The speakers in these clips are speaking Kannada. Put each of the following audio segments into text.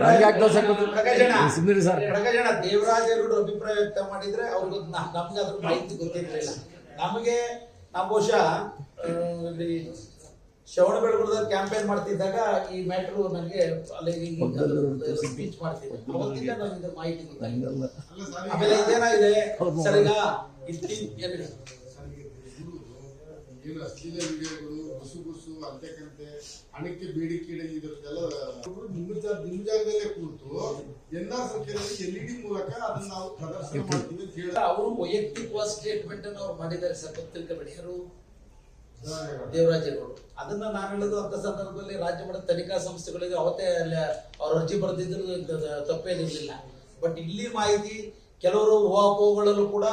ನನಗೆ ಆಗ್ತದೆ ಸರ್ ಪ್ರಕಾಶಣ್ಣ. ಸುಮ್ಮನೆ ಸರ್. ಪ್ರಕಾಶಣ ದೇವರಾಜರು ಅಭಿಪ್ರಾಯ ವ್ಯಕ್ತ ಮಾಡಿದ್ರೆ ಅವ್ರಿಗೆ ನಮ್ಗೆ ಅದ್ರ ಮಾಹಿತಿ ಗೊತ್ತಿರಲಿಲ್ಲ. ನಮಗೆ ನಾವು ಬಹುಶಃ ಇಲ್ಲಿ ಶ್ರವಣ ಬೆಳಗುಳದಲ್ಲಿ ಕ್ಯಾಂಪೇನ್ ಮಾಡ್ತಿದ್ದಾಗ ಈ ಮ್ಯಾಟ್ರು ನನಗೆ ಅಲ್ಲಿ ಸ್ಪೀಚ್ ಮಾಡ್ತಿದ್ದೆ ಅವತ್ತಿಂದ ನನಗೆ ಮಾಹಿತಿ ಗೊತ್ತಾಗಿಲ್ಲ ಆಮೇಲೆ ಇದೇನಾಗಿದೆ? ಸರಿಗ ಸರ್ ಏನು ಅಶ್ಲೀಲ ವಿಡಿಯೋಗಳು ಗುಸು ಗುಸು ಅಂತೆಕಂತೆ ಹಣಕ್ಕೆ ಬೇಡಿಕೆ ಇದ್ರದ್ದೆಲ್ಲ ನಿಮ್ಮ ನಿಮ್ಮ ಜಾಗದಲ್ಲೇ ಕೂತು ಎನ್ ಆರ್ ಸಂಖ್ಯೆಯಲ್ಲಿ ಎಲ್ ಇ ಡಿ ಮೂಲಕ ಅದನ್ನ ನಾವು ಪ್ರದರ್ಶನ ಮಾಡ್ತೀವಿ ಅಂತ ಹೇಳಿ. ಅವರು ವೈಯಕ್ತಿಕವಾದ ಸ್ಟೇಟ್ಮೆಂಟ್ ಅನ್ನು ಅವ್ರು ಮಾಡಿದ್ದಾರೆ ಸರ್ ಗೊತ್ತಿಲ್ಕಬೇಡಿ ಯಾರು? ದೇವರಾಜೇಗೌಡರು ಅದನ್ನ ನಾನು ಹೇಳೋದು ಅಂತ ಸಂದರ್ಭದಲ್ಲಿ ರಾಜ್ಯ ಮಟ್ಟದ ತನಿಖಾ ಸಂಸ್ಥೆಗಳಿಗೆ ಅವತ್ತೇ ಅಲ್ಲಿ ಅವ್ರ ಅರ್ಜಿ ಬರೆದಿದ್ರು ತಪ್ಪೇನಿರಲಿಲ್ಲ. ಬಟ್ ಇಲ್ಲಿ ಮಾಹಿತಿ ಕೆಲವರು ಊಹಾಪೋಹಗಳಲ್ಲೂ ಕೂಡ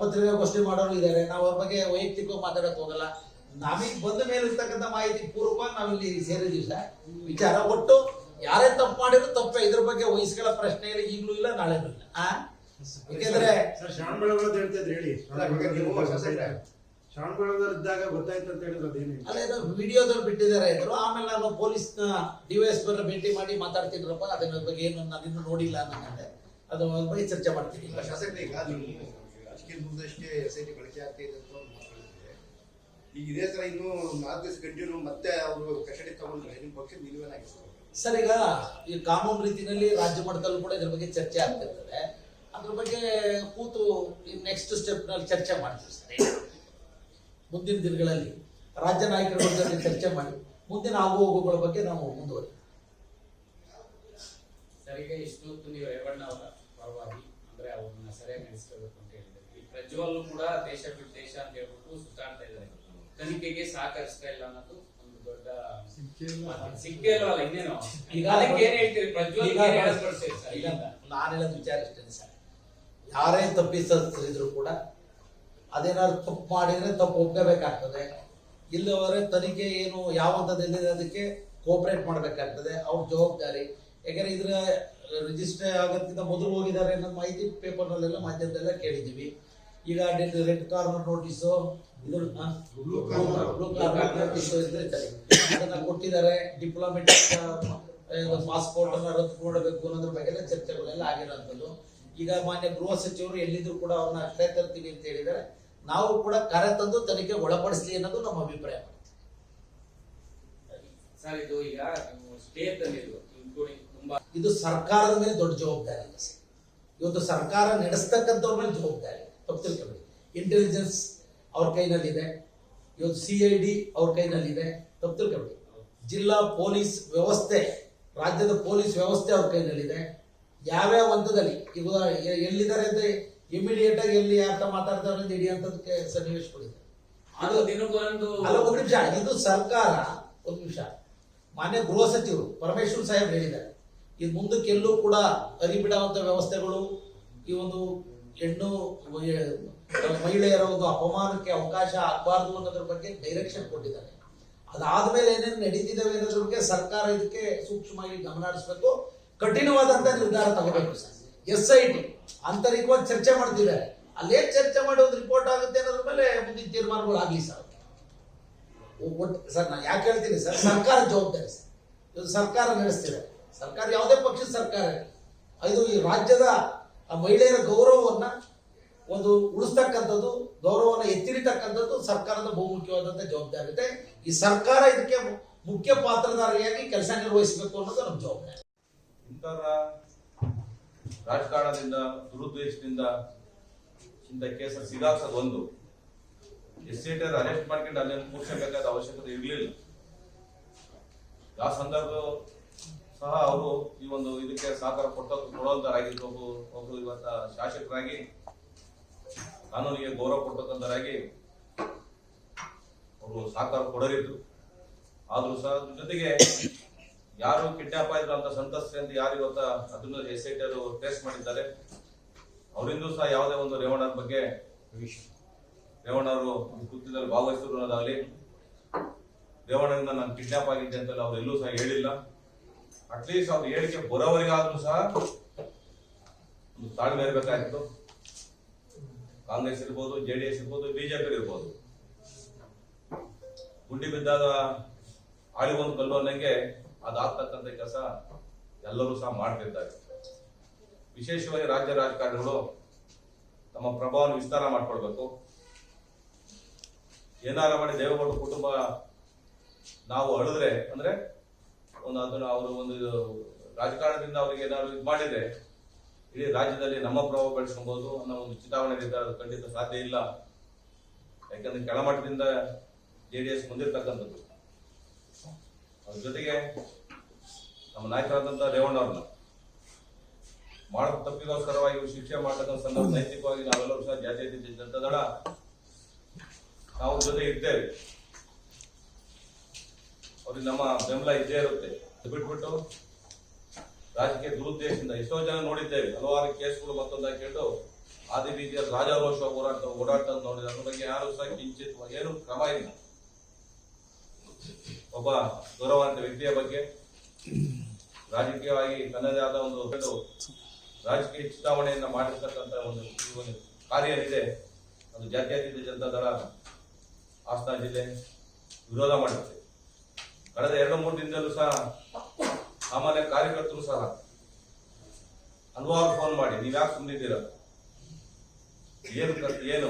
ಪತ್ರಿಕಾಗೋಷ್ಠಿ ಮಾಡೋರು ಇದ್ದಾರೆ. ನಾವು ಅವ್ರ ಬಗ್ಗೆ ವೈಯಕ್ತಿಕವಾಗಿ ಮಾತಾಡಕ್ ಹೋಗಲ್ಲ. ನಮಗೆ ಬಂದ ಮೇಲೆ ಇರ್ತಕ್ಕಂಥ ಮಾಹಿತಿ ಪೂರ್ವಕವಾಗಿ ನಾವಿಲ್ಲಿ ಸೇರಿದ್ದೀವಿ ಸರ್. ವಿಚಾರ ಒಟ್ಟು ಯಾರೇ ತಪ್ಪು ಮಾಡಿದ್ರು ತಪ್ಪೇ. ಇದ್ರ ಬಗ್ಗೆ ವಹಿಸ್ಕೊಳ್ಳೋ ಪ್ರಶ್ನೆ ಇಲ್ಲ ಈಗಲೂ ಇಲ್ಲ ನಾಳೆ ಇಲ್ಲ. ಆ? ಯಾಕೆಂದ್ರೆ ಸರ್ ಶ್ರವಣ ಬೆಳಗೊಳದ ಹೇಳ್ತಿದ್ರು ಹೇಳಿ. ಶ್ರವಣ ಬೆಳಗೊಳದಲ್ಲಿ ಇದ್ದಾಗ ಗೊತ್ತಾಯ್ತು ಅಂತ ಹೇಳಿದ್ರು ಅದೇನಿಲ್ಲ ಅಲ್ಲ ಇದು ವಿಡಿಯೋದಲ್ಲಿ ಬಿಟ್ಟಿದ್ದಾರೆ ಇದ್ರು. ಆಮೇಲೆ ನಾನು ಪೊಲೀಸ್ನ ಡಿ ವೈ ಎಸ್ ಭೇಟಿ ಮಾಡಿ ಮಾತಾಡ್ತಿದ್ರಪ್ಪ. ಅದನ್ನ ಬಗ್ಗೆ ಏನು ನಾನು ಇನ್ನೂ ನೋಡಿಲ್ಲ ಅನ್ನಂತೆ ಅದ್ರ ಬಗ್ಗೆ ಚರ್ಚೆ ಮಾಡ್ತೀವಿ. ಈಗ ಶಾಸಕರೇ ಈಗ ರಾಜಕೀಯ ಮುಂದಷ್ಟೇ ಎಸ್ ಐ ಟಿ ಬಳಕೆ ಇದೆ ಅಂತ ಮಾತಾಡಿದ್ರೆ ಈಗ ಇದೇ ತರ ಇನ್ನು ನಾಲ್ಕು ದಿವಸ ಕಂಟಿನ್ಯೂ ಮತ್ತೆ ಅವರು ಕಸ್ಟಡಿ ತಗೊಂಡ್ರೆ ನಿಮ್ಮ ಪಕ್ಷ ನಿಲುವೇನಾಗಿರ್ತದೆ ಸರ್ ಈಗ ಈ ಕಾನೂನು ರೀತಿಯಲ್ಲಿ ರಾಜ್ಯ ಮಟ್ಟದಲ್ಲೂ ಕೂಡ ಇದ್ರ ಬಗ್ಗೆ ಚರ್ಚೆ ಆಗ್ತಿರ್ತದೆ ಅದ್ರ ಬಗ್ಗೆ ಕೂತು ನೆಕ್ಸ್ಟ್ ಸ್ಟೆಪ್ನಲ್ಲಿ ಚರ್ಚೆ ಮಾಡ್ತೀವಿ ಸರ್. ಮುಂದಿನ ದಿನಗಳಲ್ಲಿ ರಾಜ್ಯ ನಾಯಕರ ಬಗ್ಗೆ ಚರ್ಚೆ ಮಾಡಿ ಮುಂದಿನ ಆಗು ಹೋಗುಗಳ ಬಗ್ಗೆ ನಾವು ಮುಂದುವರಿ ಸರಿಗೆ ಇಷ್ಟು ನೀವು ರೇವಣ್ಣ ಅವರ ಸರಿಯಾಗಿ ನಡೆಸ್ಕೋಬೇಕು ಅಂತ ಈ ಪ್ರಜ್ವಲ್ ಕೂಡ ದೇಶ ಬಿಟ್ಟು ದೇಶ ಅಂತ ಹೇಳ್ಬಿಟ್ಟು ಸುತ್ತಾಡ್ತಾ ಇದ್ದಾರೆ. ತನಿಖೆಗೆ ಸಹಕರಿಸ್ತಾ ಇಲ್ಲ ಅನ್ನೋದು ಒಂದು ದೊಡ್ಡ. ಸಿಕ್ಕೇ ಇಲ್ವಲ್ಲ ಇನ್ನೇನು? ಈಗ ಅದಕ್ಕೆ ಏನ್ ಹೇಳ್ತೀರಿ? ಪ್ರಜ್ವಲ್ ಈಗ? ನಾನು ಹೇಳೋದು ವಿಚಾರ ಇಷ್ಟೇ ಸರ್. ಯಾರೇ ತಪ್ಪಿಸಿದ್ರು ಕೂಡ ಅದೇನಾದ್ರು ತಪ್ಪು ಮಾಡಿದ್ರೆ ತಪ್ಪು ಒಪ್ಕೋಬೇಕಾಗ್ತದೆ. ಇಲ್ಲವರೆ ತನಿಖೆ ಏನು ಯಾವ ಹಂತದಲ್ಲಿದೆ ಅದಕ್ಕೆ ಕೋಪರೇಟ್ ಮಾಡಬೇಕಾಗ್ತದೆ. ಅವ್ರ ಜವಾಬ್ದಾರಿ. ಯಾಕಂದ್ರೆ ಇದ್ರ ರಿಜಿಸ್ಟರ್ ಆಗೋದಕ್ಕಿಂತ ಮೊದಲು ಹೋಗಿದ್ದಾರೆ ಅನ್ನೋ ಮಾಹಿತಿ ಪೇಪರ್ನಲ್ಲೆಲ್ಲ ಮಾಧ್ಯಮದಲ್ಲ ಕೇಳಿದ್ದೀವಿ. ಈಗ ರೆಡ್ ಕಾರ್ನರ್ ನೋಟಿಸು ಕೊಟ್ಟಿದ್ದಾರೆ ಡಿಪ್ಲೊಮೆಟಿಕ್ ಪಾಸ್ಪೋರ್ಟ್ ಅನ್ನ ರದ್ದು ಮಾಡಬೇಕು ಅನ್ನೋದ್ರ ಬಗ್ಗೆ ಎಲ್ಲ ಚರ್ಚೆಗಳೆಲ್ಲ ಆಗಿರೋಂಥದ್ದು. ಈಗ ಮಾನ್ಯ ಗೃಹ ಸಚಿವರು ಎಲ್ಲಿದ್ರು ಕೂಡ ಅವ್ರನ್ನ ಕರೆ ತರ್ತೀವಿ ಅಂತ ಹೇಳಿದ್ದಾರೆ. ನಾವು ಕೂಡ ಕರೆ ತಂದು ತನಿಖೆ ಒಳಪಡಿಸಲಿ ಅನ್ನೋದು ನಮ್ಮ ಅಭಿಪ್ರಾಯ. ಸರ್ ಇದು ಈಗ ಸ್ಟೇಟ್ ಸ್ಟೇ ತುಂಬಾ ಇದು ಸರ್ಕಾರದ ಮೇಲೆ ದೊಡ್ಡ ಜವಾಬ್ದಾರಿ ಇಲ್ಲ ಸರ್. ಇವತ್ತು ಸರ್ಕಾರ ನಡೆಸ್ತಕ್ಕಂಥವ್ರ ಮೇಲೆ ಜವಾಬ್ದಾರಿ. ತಪ್ಪು ತಿಳ್ಕೊಬೇಡಿ. ಇಂಟೆಲಿಜೆನ್ಸ್ ಅವ್ರ ಕೈನಲ್ಲಿದೆ. ಇವತ್ತು ಸಿ ಐ ಡಿ ಅವ್ರ ಕೈನಲ್ಲಿದೆ. ತಪ್ಪು ತಿಳ್ಕೊಬೇಡಿ. ಜಿಲ್ಲಾ ಪೊಲೀಸ್ ವ್ಯವಸ್ಥೆ ರಾಜ್ಯದ ಪೊಲೀಸ್ ವ್ಯವಸ್ಥೆ ಅವ್ರ ಕೈನಲ್ಲಿದೆ. ಯಾವ್ಯಾವ ಹಂತದಲ್ಲಿ? ಈಗ ಎಲ್ಲಿದ್ದಾರೆ ಅಂತ ಇಮಿಡಿಯೇಟ್ ಆಗಿ ಎಲ್ಲಿ ಯಾರ ಮಾತಾಡ್ತಾರೆ ಅಂತ ಹಿಡಿಯಂತದಕ್ಕೆ ಸನ್ನಿವೇಶಗಳಿದೆ. ಅದು ದಿನಕ್ಕೊಂದು ಅಲ್ಲ ಒಂದು ನಿಮಿಷ. ಇದು ಸರ್ಕಾರ ಒಂದು ನಿಮಿಷ. ಮಾನ್ಯ ಗೃಹ ಸಚಿವರು ಪರಮೇಶ್ವರ್ ಸಾಹೇಬ್ ಹೇಳಿದ್ದಾರೆ. ಇದು ಮುಂದಕ್ಕೆಲ್ಲೂ ಕೂಡ ಹರಿಬಿಡುವಂತ ವ್ಯವಸ್ಥೆಗಳು, ಈ ಒಂದು ಹೆಣ್ಣು ಮಹಿಳೆಯರ ಒಂದು ಅಪಮಾನಕ್ಕೆ ಅವಕಾಶ ಆಗಬಾರ್ದು ಅನ್ನೋದ್ರ ಬಗ್ಗೆ ಡೈರೆಕ್ಷನ್ ಕೊಟ್ಟಿದ್ದಾರೆ. ಅದಾದ್ಮೇಲೆ ಏನೇನು ನಡೀತಿದ್ದಾವೆ ಅನ್ನೋದ್ರ ಬಗ್ಗೆ ಸರ್ಕಾರ ಇದಕ್ಕೆ ಸೂಕ್ಷ್ಮವಾಗಿ ಗಮನ ಹರಿಸ್ಬೇಕು. ಕಠಿಣವಾದಂತ ನಿರ್ಧಾರ ತಗೋಬೇಕು ಸರ್. ಎಸ್ ಐ ಟಿ, ಆಂತರಿಕವಾಗಿ ಚರ್ಚೆ ಮಾಡ್ತಿದ್ದಾರೆ. ಅಲ್ಲೇ ಚರ್ಚೆ ಮಾಡಿ ಒಂದು ರಿಪೋರ್ಟ್ ಆಗುತ್ತೆ ಅನ್ನೋದ್ರ ಮೇಲೆ ಮುಂದಿನ ತೀರ್ಮಾನಗಳು ಆಗಲಿ ಸರ್. ಸರ್ ನಾನು ಯಾಕೆ ಹೇಳ್ತೀನಿ ಸರ್, ಸರ್ಕಾರ ಜವಾಬ್ದಾರಿ ಸರ್. ಸರ್ಕಾರ ನಡೆಸ್ತಿದೆ. ಸರ್ಕಾರ, ಯಾವುದೇ ಪಕ್ಷದ ಸರ್ಕಾರ. ಇದು ಈ ರಾಜ್ಯದ ಮಹಿಳೆಯರ ಗೌರವವನ್ನ ಒಂದು ಉಳಿಸ್ತಕ್ಕಂಥದ್ದು, ಗೌರವವನ್ನು ಎತ್ತಿರಿತಕ್ಕಂಥದ್ದು ಸರ್ಕಾರದ ಬಹುಮುಖ್ಯವಾದಂಥ ಜವಾಬ್ದಾರಿ ಇದೆ ಈ ಸರ್ಕಾರ ಇದಕ್ಕೆ ಮುಖ್ಯ ಪಾತ್ರಧಾರಿಯಾಗಿ ಕೆಲಸ ನಿರ್ವಹಿಸಬೇಕು ಅನ್ನೋದು ನಮ್ಮ ಜವಾಬ್ದಾರಿ. ಇಂಥರ ರಾಜಕಾರಣದಿಂದ, ದುರುದ್ದೇಶದಿಂದ ಇಂಥ ಕೇಸ ಸಿಗಾಕ್ಸೋದು ಒಂದು. ಎಸ್ ಸಿ ಅರೆಸ್ಟ್ ಮಾಡ್ಕೊಂಡು ಅಲ್ಲಿ ಮುಗಿಸಬೇಕಾದ ಅವಶ್ಯಕತೆ ಇರಲಿಲ್ಲ. ಆ ಸಂದರ್ಭ ಸಹ ಅವರು ಈ ಒಂದು ಇದಕ್ಕೆ ಸಹಕಾರ ಕೊಟ್ಟ ಕೊಡುವಂತರಾಗಿದ್ದು ಒಬ್ಬ ಒಬ್ಬರು ಇವತ್ತ ಶಾಸಕರಾಗಿ, ಕಾನೂನಿಗೆ ಗೌರವ ಕೊಡ್ತಕ್ಕಂಥರಾಗಿ ಅವರು ಸಹಕಾರ ಕೊಡರಿದ್ರು ಆದ್ರೂ ಸಹ ಜೊತೆಗೆ ಯಾರು ಕಿಡ್ನಾಪ್ ಆಯ್ತು ಅಂತ ಸಂತಸ್ತೆ ಅಂತ ಯಾರು ಇವತ್ತ ಅದನ್ನ ಎಸ್ ಐ ಟಿ ಅವರು ಟ್ರೇಸ್ ಮಾಡಿದ್ದಾರೆ. ಅವರಿಂದೂ ಸಹ ಯಾವುದೇ ಒಂದು ರೇವಣ್ಣ ಬಗ್ಗೆ ರೇವಣ್ಣರು ಒಂದು ಕೃತ್ಯದಲ್ಲಿ ಭಾಗವಹಿಸಿದ್ರು ಅನ್ನೋದಾಗಲಿ, ರೇವಣ್ಣನಿಂದ ನಾನು ಕಿಡ್ನಾಪ್ ಆಗಿದ್ದೆ ಅಂತ ಅವ್ರು ಎಲ್ಲೂ ಸಹ ಹೇಳಿಲ್ಲ. ಅಟ್ಲೀಸ್ಟ್ ಅವ್ರು ಹೇಳಿಕೆ ಬರೋವರಿಗಾದ್ರೂ ಸಹ ಒಂದು ತಾಳ್ಮೆ ಇರಬೇಕಾಗಿತ್ತು. ಕಾಂಗ್ರೆಸ್ ಇರ್ಬೋದು, ಜೆ ಡಿ ಎಸ್ ಇರ್ಬೋದು ಬಿಜೆಪಿ ಇರ್ಬೋದು. ಗುಂಡಿ ಬಿದ್ದಾಗ ಆಳಿಗೊಂದು ಕಲ್ಲು ಅನ್ನಂಗೆ ಅದಾಗ್ತಕ್ಕಂಥ ಕೆಲಸ ಎಲ್ಲರೂ ಸಹ ಮಾಡ್ತಿದ್ದಾರೆ. ವಿಶೇಷವಾಗಿ ರಾಜ್ಯ ರಾಜಕಾರಣಿಗಳು ತಮ್ಮ ಪ್ರಭಾವವನ್ನು ವಿಸ್ತಾರ ಮಾಡ್ಕೊಳ್ಬೇಕು. ಏನಾರ ಮಾಡಿ ದೇವೇಗೌಡ ಕುಟುಂಬ ನಾವು ಅಳಿದ್ರೆ ಅಂದ್ರೆ ಒಂದು ಅದನ್ನ ಅವರು ಒಂದು ರಾಜಕಾರಣದಿಂದ ಅವರಿಗೆ ಏನಾದ್ರು ಇದು ಮಾಡಿದ್ರೆ ಇಡೀ ರಾಜ್ಯದಲ್ಲಿ ನಮ್ಮ ಪ್ರಭಾವ ಬೆಳೆಸ್ಕೊಬಹುದು ಅನ್ನೋ ಒಂದು ಚಿತಾವಣೆಯಿಂದ ಅದು ಖಂಡಿತ ಸಾಧ್ಯ ಇಲ್ಲ ಯಾಕಂದ್ರೆ ಕೆಳಮಟ್ಟದಿಂದ ಜೆ ಡಿ ಎಸ್ ಮುಂದಿರ್ತಕ್ಕಂಥದ್ದು ಅದ್ರ ಜೊತೆಗೆ ನಮ್ಮ ನಾಯಕರಾದಂತಹ ರೇವಣ್ಣವ್ರನ್ನ ಮಾಡೋ ತಪ್ಪಿಗೋಸ್ಕರವಾಗಿ ಶಿಕ್ಷೆ ಮಾಡ್ತಕ್ಕಂಥ ಸಂದರ್ಭ ನೈತಿಕವಾಗಿ ನಾವೆಲ್ಲರೂ ಸಹ ಜಾತ್ಯತೀತ ಜನತಾ ದಳ ನಾವು ಜೊತೆ ಇರ್ತೇವೆ ಅವ್ರಿಗೆ ನಮ್ಮ ಬೆಂಬಲ ಇದ್ದೇ ಇರುತ್ತೆ. ಬಿಟ್ಬಿಟ್ಟು ರಾಜಕೀಯ ದುರುದ್ದೇಶದಿಂದ ಎಷ್ಟೋ ಜನ ನೋಡಿದ್ದೇವೆ. ಹಲವಾರು ಕೇಸ್ಗಳು ಮತ್ತೊಂದು ಕೇಳು ಆದಿ ರೀತಿಯ ರಾಜಾರೋಷ ಹೋರಾಟ ಓಡಾಟ ನೋಡಿದ ಅದ್ರ ಬಗ್ಗೆ ಯಾರು ಸಹ ಕಿಂಚಿತ್ ಏನು ಕ್ರಮ ಇಲ್ಲ. ಒಬ್ಬ ಗೌರವಾನ್ವಿತ ವ್ಯಕ್ತಿಯ ಬಗ್ಗೆ ರಾಜಕೀಯವಾಗಿ ತನ್ನದೇ ಆದ ಒಂದು ರಾಜಕೀಯ ಚುನಾವಣೆಯನ್ನ ಮಾಡಿರ್ತಕ್ಕಂಥ ಒಂದು ಒಂದು ಕಾರ್ಯ ಇದೆ. ಅದು ಜಾತ್ಯತೀತ ಜನತಾ ದಳ, ಹಾಸನ ಜಿಲ್ಲೆ ವಿರೋಧ ಮಾಡುತ್ತೆ. ಕಳೆದ ಎರಡು ಮೂರು ದಿನದಲ್ಲೂ ಸಹ ಸಾಮಾನ್ಯ ಕಾರ್ಯಕರ್ತರು ಸಹ ಹಲವಾರು ಫೋನ್ ಮಾಡಿ ನೀವು ಯಾಕೆ ಸುಮ್ಮನಿದ್ದೀರ ಏನು ಏನು?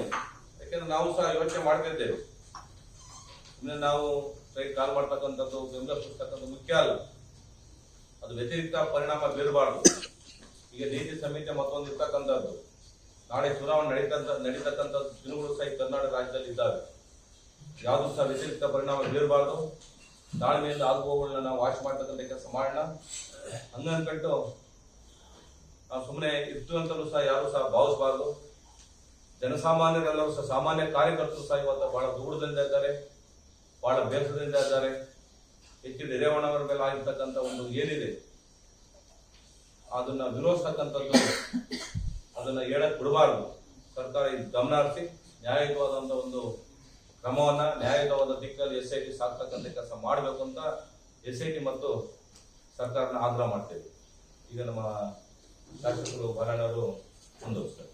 ಯಾಕೆಂದ್ರೆ ನಾವು ಸಹ ಯೋಚನೆ ಮಾಡ್ತಿದ್ದೇವೆ ಇನ್ನು ನಾವು ಕೈ ಕಾಲ್ ಮಾಡ್ತಕ್ಕಂಥದ್ದು ಬೆಂಬಲಿಸ್ತಕ್ಕಂಥದ್ದು ಮುಖ್ಯ ಅಲ್ಲ. ಅದು ವ್ಯತಿರಿಕ್ತ ಪರಿಣಾಮ ಬೀರಬಾರ್ದು. ಈಗ ನೀತಿ ಸಂಹಿತೆ ಮತ್ತೊಂದು ಇರ್ತಕ್ಕಂಥದ್ದು. ನಾಳೆ ಚುನಾವಣೆ ನಡೀತಂತ ನಡೀತಕ್ಕಂಥ ದಿನಗಳು ಸಹ ಕರ್ನಾಟಕ ರಾಜ್ಯದಲ್ಲಿ ಇದ್ದಾವೆ. ಯಾವುದು ಸಹ ವ್ಯತಿರಿಕ್ತ ಪರಿಣಾಮ ಬೀರಬಾರ್ದು. ತಾಳ್ಮೆಯಿಂದ ಆಗುವವುಗಳನ್ನ ನಾವು ವಾಶ್ ಮಾಡ್ತಕ್ಕಂಥ ಕೆಲಸ ಮಾಡೋಣ. ಹಂಗನ್ಕಟ್ಟು ನಾವು ಸುಮ್ಮನೆ ಇರ್ತು ಅಂತಲೂ ಸಹ ಯಾರು ಸಹ ಭಾವಿಸಬಾರ್ದು. ಜನಸಾಮಾನ್ಯರೆಲ್ಲರೂ ಸಹ, ಸಾಮಾನ್ಯ ಕಾರ್ಯಕರ್ತರು ಸಹ ಇವತ್ತು ಬಹಳ ದೂರದಿಂದ ಇದ್ದಾರೆ, ಬಹಳ ಬೇಸರದಿಂದ ಇದ್ದಾರೆ. ಹೆಚ್ಚು ರೇವಣ್ಣವರ ಮೇಲೆ ಆಗಿರ್ತಕ್ಕಂಥ ಒಂದು ಏನಿದೆ, ಅದನ್ನ ವಿರೋಧಿಸ್ತಕ್ಕಂಥದ್ದು, ಅದನ್ನ ಹೇಳಕ್ ಬಿಡಬಾರ್ದು. ಸರ್ಕಾರ ಇದು ಗಮನ ಹರಿಸಿ ನ್ಯಾಯಯುತವಾದಂತ ಒಂದು ಕ್ರಮವನ್ನ ನ್ಯಾಯಯುತವಾದ ದಿಕ್ಕಲ್ಲಿ ಎಸ್ ಐ ಟಿ ಸಾಕ್ತಕ್ಕಂಥ ಕೆಲಸ ಮಾಡಬೇಕು ಅಂತ ಎಸ್ ಐ ಟಿ ಮತ್ತು ಸರ್ಕಾರನ ಆಗ್ರಹ ಮಾಡ್ತೇವೆ. ಈಗ ನಮ್ಮ ಶಾಸಕರು ಬರಣರು ಮುಂದುವರಿಸ್ತಾರೆ.